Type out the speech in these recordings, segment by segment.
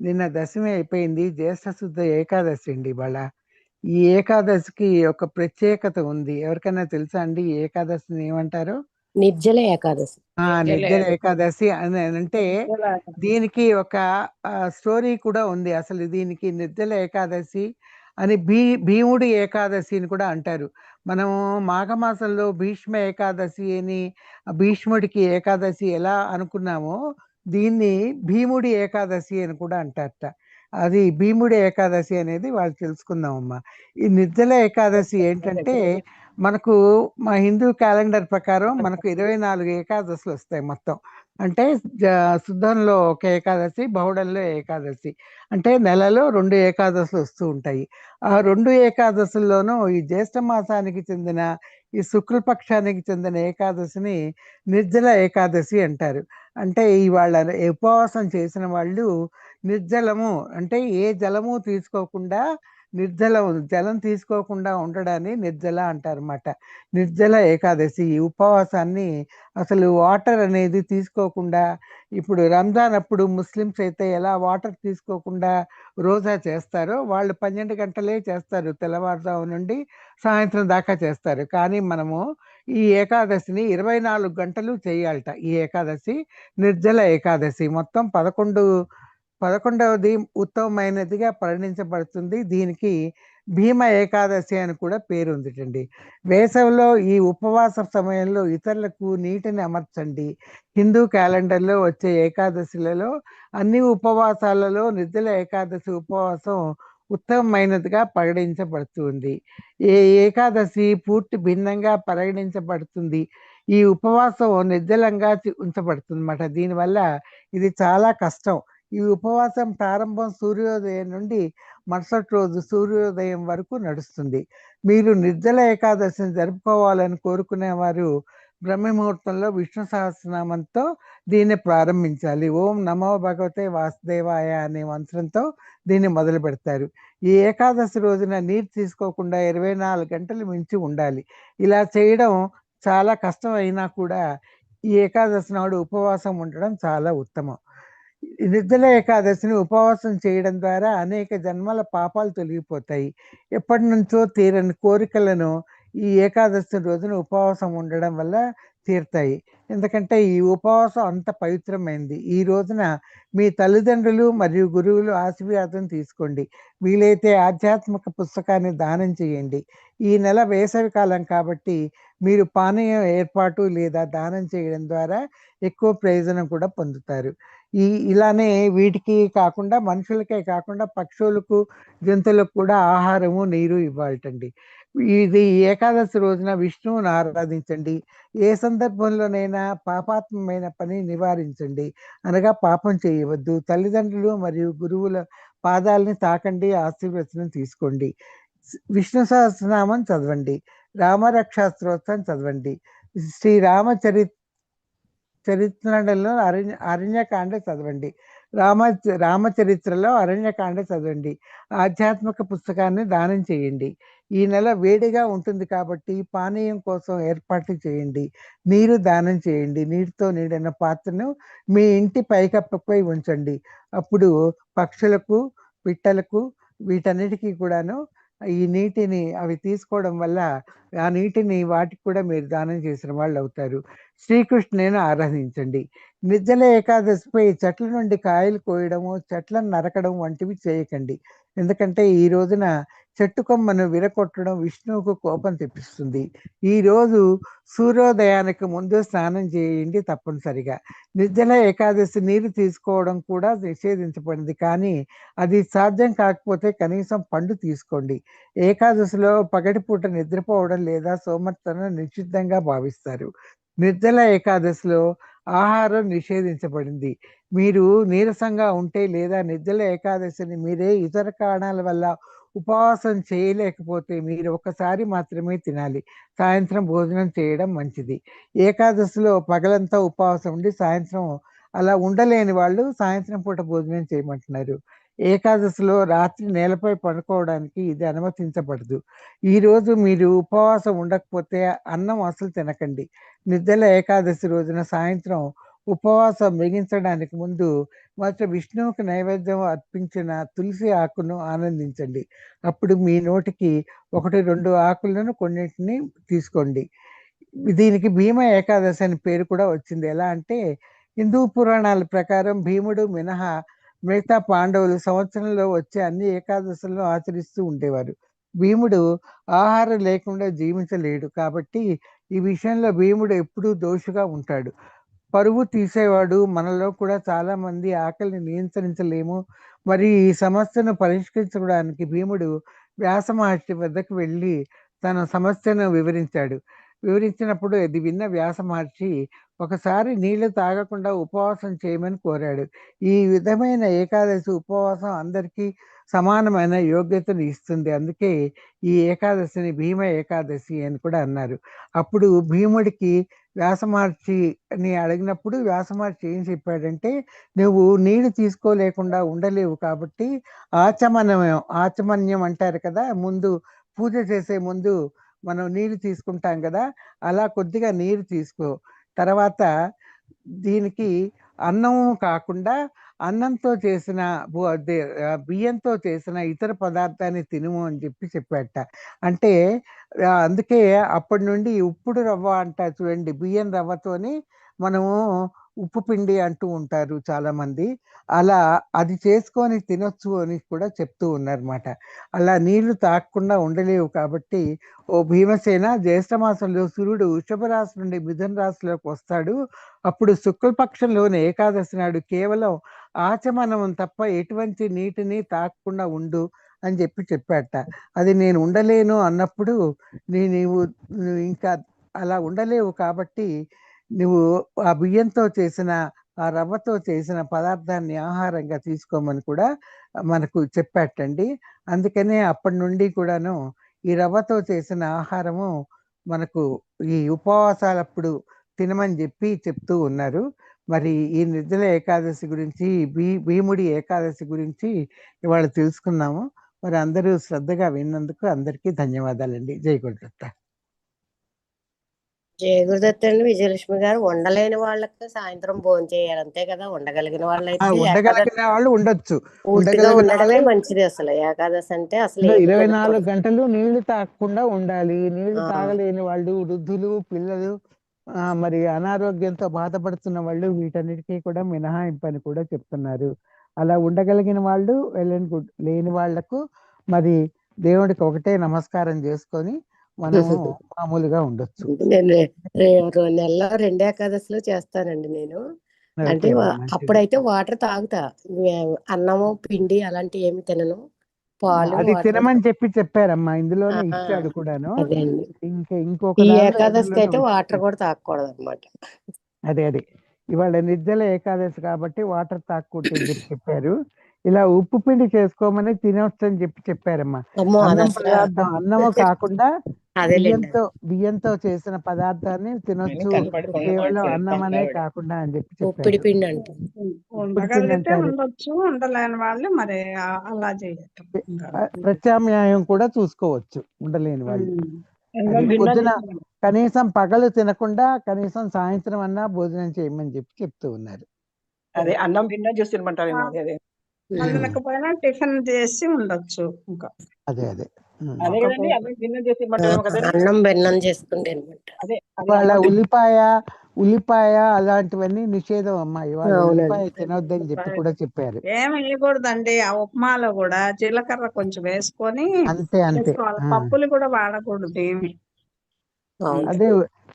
నిన్న దశమి అయిపోయింది. జ్యేష్ఠ శుద్ధ ఏకాదశి అండి ఇవాళ. ఈ ఏకాదశికి ఒక ప్రత్యేకత ఉంది. ఎవరికైనా తెలుసా అండి ఈ ఏకాదశిని ఏమంటారు? నిర్జల ఏకాదశి. ఆ నిర్జల ఏకాదశి. అని అంటే దీనికి ఒక స్టోరీ కూడా ఉంది. అసలు దీనికి నిర్జల ఏకాదశి అని భీ భీముడి ఏకాదశి అని కూడా అంటారు. మనం మాఘమాసంలో భీష్మ ఏకాదశి అని భీష్ముడికి ఏకాదశి ఎలా అనుకున్నామో దీన్ని భీముడి ఏకాదశి అని కూడా అంటారట. అది భీముడి ఏకాదశి అనేది వాళ్ళు తెలుసుకుందామమ్మా. ఈ నిర్జల ఏకాదశి ఏంటంటే మనకు మా హిందూ క్యాలెండర్ ప్రకారం మనకు ఇరవై నాలుగు ఏకాదశులు వస్తాయి మొత్తం. అంటే శుద్ధంలో ఒక ఏకాదశి బహుళంలో ఏకాదశి. అంటే నెలలో రెండు ఏకాదశులు వస్తూ ఉంటాయి. ఆ రెండు ఏకాదశుల్లోనూ ఈ జ్యేష్ఠ మాసానికి చెందిన ఈ శుక్లపక్షానికి చెందిన ఏకాదశిని నిర్జల ఏకాదశి అంటారు. అంటే ఇవాళ ఉపవాసం చేసిన వాళ్ళు నిర్జలము అంటే ఏ జలము తీసుకోకుండా నిర్జల జలం తీసుకోకుండా ఉండడాన్ని నిర్జల అంటారన్నమాట. నిర్జల ఏకాదశి ఈ ఉపవాసాన్ని అసలు వాటర్ అనేది తీసుకోకుండా ఇప్పుడు రంజాన్ అప్పుడు ముస్లిమ్స్ అయితే ఎలా వాటర్ తీసుకోకుండా రోజా చేస్తారో వాళ్ళు పన్నెండు గంటలే చేస్తారు తెల్లవారుజాము నుండి సాయంత్రం దాకా చేస్తారు. కానీ మనము ఈ ఏకాదశిని ఇరవై నాలుగు గంటలు చేయాలట. ఈ ఏకాదశి నిర్జల ఏకాదశి. మొత్తం పదకొండు పదకొండవది ఉత్తమమైనదిగా పరిగణించబడుతుంది. దీనికి భీమ ఏకాదశి అని కూడా పేరు ఉందిటండి. వేసవిలో ఈ ఉపవాస సమయంలో ఇతరులకు నీటిని అమర్చండి. హిందూ క్యాలెండర్లో వచ్చే ఏకాదశిలలో అన్ని ఉపవాసాలలో నిర్జల ఏకాదశి ఉపవాసం ఉత్తమమైనదిగా పరిగణించబడుతుంది ఏ ఏకాదశి పూర్తి భిన్నంగా పరిగణించబడుతుంది? ఈ ఉపవాసం నిర్జలంగా ఉంచబడుతుంది అన్నమాట దీనివల్ల ఇది చాలా కష్టం. ఈ ఉపవాసం ప్రారంభం సూర్యోదయం నుండి మరుసటి రోజు సూర్యోదయం వరకు నడుస్తుంది. మీరు నిర్జల ఏకాదశిని జరుపుకోవాలని కోరుకునేవారు బ్రహ్మముహూర్తంలో విష్ణు సహస్రనామంతో దీన్ని ప్రారంభించాలి. ఓం నమో భగవతే వాసుదేవాయ అనే మంత్రంతో దీన్ని మొదలు పెడతారు. ఈ ఏకాదశి రోజున నీరు తీసుకోకుండా ఇరవై నాలుగు గంటలు మించి ఉండాలి. ఇలా చేయడం చాలా కష్టం అయినా కూడా ఈ ఏకాదశి నాడు ఉపవాసం ఉండడం చాలా ఉత్తమం. నిద్ర ఏకాదశిని ఉపవాసం చేయడం ద్వారా అనేక జన్మల పాపాలు తొలగిపోతాయి. ఎప్పటి నుంచో తీరని కోరికలను ఈ ఏకాదశి రోజున ఉపవాసం ఉండడం వల్ల తీరుతాయి. ఎందుకంటే ఈ ఉపవాసం అంత పవిత్రమైంది. ఈ రోజున మీ తల్లిదండ్రులు మరియు గురువులు ఆశీర్వాదం తీసుకోండి. వీలైతే ఆధ్యాత్మిక పుస్తకాన్ని దానం చేయండి. ఈ నెల వేసవి కాలం కాబట్టి మీరు పానీయం ఏర్పాటు లేదా దానం చేయడం ద్వారా ఎక్కువ ప్రయోజనం కూడా పొందుతారు. ఈ ఇలానే వీటికి కాకుండా మనుషులకే కాకుండా పక్షులకు జంతువులకు కూడా ఆహారము నీరు ఇవ్వాలటండి. ఇది ఏకాదశి రోజున విష్ణువును ఆరాధించండి. ఏ సందర్భంలోనైనా పాపాత్మమైన పని నివారించండి. అనగా పాపం చేయవద్దు. తల్లిదండ్రులు మరియు గురువుల పాదాలని తాకండి ఆశీర్వచనం తీసుకోండి. విష్ణు సహస్రనామం చదవండి. రామరక్షాస్త్రోత్సవం చదవండి. శ్రీ రామచరి చరిత్రలో అరణ్య అరణ్యకాండ చదవండి. రామ రామచరిత్రలో అరణ్యకాండ చదవండి. ఆధ్యాత్మిక పుస్తకాన్ని దానం చేయండి. ఈ నెల వేడిగా ఉంటుంది కాబట్టి పానీయం కోసం ఏర్పాట్లు చేయండి. నీరు దానం చేయండి. నీటితో నిండిన పాత్రను మీ ఇంటి పైకప్పుపై ఉంచండి. అప్పుడు పక్షులకు పిట్టలకు వీటన్నిటికీ కూడాను ఈ నీటిని అవి తీసుకోవడం వల్ల ఆ నీటిని వాటికి కూడా మీరు దానం చేసిన వాళ్ళు అవుతారు. శ్రీకృష్ణుని ఆరాధించండి. నిర్జల ఏకాదశిపై చెట్ల నుండి కాయలు కోయడము చెట్లను నరకడం వంటివి చేయకండి. ఎందుకంటే ఈ రోజున చెట్టు కొమ్మను విరకొట్టడం విష్ణువుకు కోపం తెప్పిస్తుంది. ఈ రోజు సూర్యోదయానికి ముందు స్నానం చేయండి తప్పనిసరిగా. నిర్జల ఏకాదశి నీరు తీసుకోవడం కూడా నిషేధించబడింది. కానీ అది సాధ్యం కాకపోతే కనీసం పండు తీసుకోండి. ఏకాదశిలో పగటిపూట నిద్రపోవడం లేదా సోమర్తనం నిషిద్ధంగా భావిస్తారు. నిర్జల ఏకాదశిలో ఆహారం నిషేధించబడింది. మీరు నీరసంగా ఉంటే లేదా నిర్జల ఏకాదశిని మీరే ఇతర కారణాల వల్ల ఉపవాసం చేయలేకపోతే మీరు ఒకసారి మాత్రమే తినాలి. సాయంత్రం భోజనం చేయడం మంచిది. ఏకాదశిలో పగలంతా ఉపవాసం ఉండి సాయంత్రం అలా ఉండలేని వాళ్ళు సాయంత్రం పూట భోజనం చేయమంటున్నారు. ఏకాదశిలో రాత్రి నేలపై పడుకోవడానికి ఇది అనుమతించబడదు. ఈరోజు మీరు ఉపవాసం ఉండకపోతే అన్నం అసలు తినకండి. నిద్ర ఏకాదశి రోజున సాయంత్రం ఉపవాసం మిగించడానికి ముందు మొదట విష్ణువుకి నైవేద్యం అర్పించిన తులసి ఆకును ఆనందించండి. అప్పుడు మీ నోటికి ఒకటి రెండు ఆకులను కొన్నిటిని తీసుకోండి. దీనికి భీమ ఏకాదశి అని పేరు కూడా వచ్చింది. ఎలా అంటే హిందూ పురాణాల ప్రకారం భీముడు మినహా మిగతా పాండవులు సంవత్సరంలో వచ్చే అన్ని ఏకాదశులను ఆచరిస్తూ ఉండేవారు. భీముడు ఆహారం లేకుండా జీవించలేడు కాబట్టి ఈ విషయంలో భీముడు ఎప్పుడూ దోషుగా ఉంటాడు. పరువు తీసేవాడు. మనలో కూడా చాలా మంది ఆకలిని నియంత్రించలేము. మరి ఈ సమస్యను పరిష్కరించడానికి భీముడు వ్యాస మహర్షి వద్దకు వెళ్ళి తన సమస్యను వివరించాడు. వివరించినప్పుడు ఇది విన్న వ్యాస మహర్షి ఒకసారి నీళ్ళు తాగకుండా ఉపవాసం చేయమని కోరాడు. ఈ విధమైన ఏకాదశి ఉపవాసం అందరికీ సమానమైన యోగ్యతను ఇస్తుంది. అందుకే ఈ ఏకాదశిని భీమ ఏకాదశి అని కూడా అన్నారు. అప్పుడు భీముడికి వ్యాస అని అడిగినప్పుడు వ్యాసమహర్షి ఏం చెప్పాడంటే నువ్వు నీళ్ళు తీసుకోలేకుండా ఉండలేవు కాబట్టి ఆచమనం ఆచమన్యం అంటారు కదా ముందు పూజ చేసే ముందు మనం నీళ్ళు తీసుకుంటాం కదా అలా కొద్దిగా నీరు తీసుకో. తర్వాత దీనికి అన్నము కాకుండా అన్నంతో చేసిన బియ్యంతో చేసిన ఇతర పదార్థాన్ని తినుము అని చెప్పి చెప్పాట. అంటే అందుకే అప్పటి నుండి ఉప్పుడు రవ్వ అంటారు చూడండి బియ్యం రవ్వతోని మనము ఉప్పు పిండి అంటూ ఉంటారు చాలా మంది అలా అది చేసుకొని తినొచ్చు అని కూడా చెప్తూ ఉన్నారన్నమాట. అలా నీళ్ళు తాగకుండా ఉండలేవు కాబట్టి ఓ భీమసేన జ్యేష్ఠమాసంలో సూర్యుడు వృషభ రాశి నుండి మిథున రాశిలోకి వస్తాడు. అప్పుడు శుక్లపక్షంలోని ఏకాదశి నాడు కేవలం ఆచమనం తప్ప ఎటువంటి నీటిని తాగకుండా ఉండు అని చెప్పి చెప్పాట అది నేను ఉండలేను అన్నప్పుడు నీ నీవు ఇంకా అలా ఉండలేవు కాబట్టి నువ్వు ఆ బియ్యంతో చేసిన ఆ రవ్వతో చేసిన పదార్థాన్ని ఆహారంగా తీసుకోమని కూడా మనకు చెప్పాటండి. అందుకనే అప్పటి నుండి కూడాను ఈ రవ్వతో చేసిన ఆహారము మనకు ఈ ఉపవాసాలప్పుడు తినమని చెప్పి చెప్తూ ఉన్నారు. మరి ఈ నిద్రల ఏకాదశి గురించి భీ భీముడి ఏకాదశి గురించి ఇవాళ తెలుసుకున్నాము. మరి అందరూ శ్రద్ధగా విన్నందుకు అందరికీ ధన్యవాదాలండి. జై గురుదత్త. జయ గురుదత్త అండి విజయలక్ష్మి గారు ఉండలేని వాళ్ళకి సాయంత్రం భోజనం చేయాలి. అంతే కదా ఉండగలిగిన ఏకాదశి ఉండగలిగిన వాళ్ళు ఉండొచ్చు. ఉండడమే వాళ్ళు మంచిది అసలు. ఏకాదశి అంటే అసలు ఇరవై. నాలుగు గంటలు నీళ్ళు తాగకుండా ఉండాలి. నీళ్ళు. తాగలేని వాళ్ళు వృద్ధులు పిల్లలు మరి అనారోగ్యంతో బాధపడుతున్న వాళ్ళు వీటన్నిటికీ కూడా మినహాయింపు అని కూడా చెప్తున్నారు. అలా ఉండగలిగిన వాళ్ళు వెళ్ళని లేని వాళ్ళకు మరి దేవుడికి ఒకటే నమస్కారం చేసుకొని మనము మామూలుగా ఉండొచ్చు. నేను రే- రెండు ఏకాదశిలో చేస్తానండి నేను. అంటే. అప్పుడైతే వాటర్ తాగుతా. అన్నము పిండి అలాంటివి ఏమి తినను. పాలు అది తినమని చెప్పి చెప్పారమ్మా. ఇందులోనే ఇచ్చాడు కూడాను. ఇంకా ఇంకొక ఏకాదశికి అయితే వాటర్ కూడా తాగకూడదు అనమాట అదే అదే. ఇవాళ నిర్జల ఏకాదశి కాబట్టి వాటర్ తాగకూడదని చెప్పి చెప్పారు. ఇలా ఉప్పు పిండి చేసుకోమని తినొచ్చు అని చెప్పి చెప్పారమ్మా. అన్నం పదార్థం అన్నము కాకుండా బియ్యంతో బియ్యంతో చేసిన పదార్థాన్ని తినొచ్చు కేవలం అన్నం అనే కాకుండా అని చెప్పి ఉప్పిడి పిండి అంట. ఉండగలిగితే ఉండలేని వాళ్ళు మరి అలా చేయటం. ప్రత్యామ్నాయం కూడా చూసుకోవచ్చు ఉండలేని వాళ్ళు. పొద్దున. కనీసం పగలు తినకుండా కనీసం సాయంత్రం అన్నా భోజనం చేయమని చెప్పి చెప్తూ ఉన్నారు. అదే అన్నం భిన్నం చేసి తినకపోయినా టిఫిన్ చేసి ఉండొచ్చు ఇంకా. అదే అదే. అన్నం భిన్నం చేసి తినమంటారేమో కదండి. అన్నం బెన్నం చేసుకుంటే అనమాట. అదే అదే ఇవాళ ఉల్లిపాయ ఉల్లిపాయ అలాంటివన్నీ నిషేధం అమ్మా. ఇవాళ. ఉల్లిపాయ తినొద్దని చెప్పి కూడా చెప్పారు. ఏమి వేయకూడదండి ఆ ఉప్మాలో కూడా జీలకర్ర కొంచెం వేసుకొని అంతే అంతే. పప్పులు కూడా వాడకూడదు ఏమి. అదే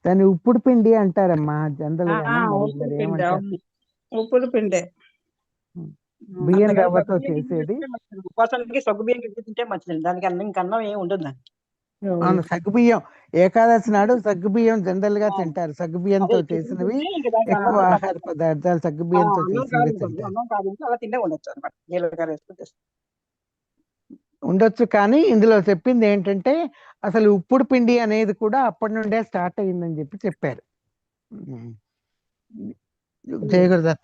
దాన్ని ఉప్పుడు పిండి అంటారమ్మా జనరల్ మరి పిండి బియ్యం రవ్వతో సగ్గు బియ్యం చేసేది. ఉపవాసానికి సగ్గు బియ్యం తింటే మంచిది దానికి అన్నం ఇంకా అన్నం ఏమి ఉండదు దానికి అవును సగ్గు బియ్యం ఏకాదశి నాడు సగ్గు బియ్యం జనరల్గా. తింటారు సగ్గు బియ్యంతో అదే చేసినవి ఎక్కువ ఆహార. పదార్థాలు సగ్గు ఆ, బియ్యంతో అన్నం కాదు చేసినవి. తింటారు అన్నం కాదు అంటే అలా తింటే ఉండొచ్చు కానీ ఇందులో చెప్పింది ఏంటంటే అసలు ఉప్పుడు పిండి అనేది కూడా అప్పటి నుండే స్టార్ట్ అయిందని చెప్పి చెప్పారు ఉమ్. జయ గురుదత్త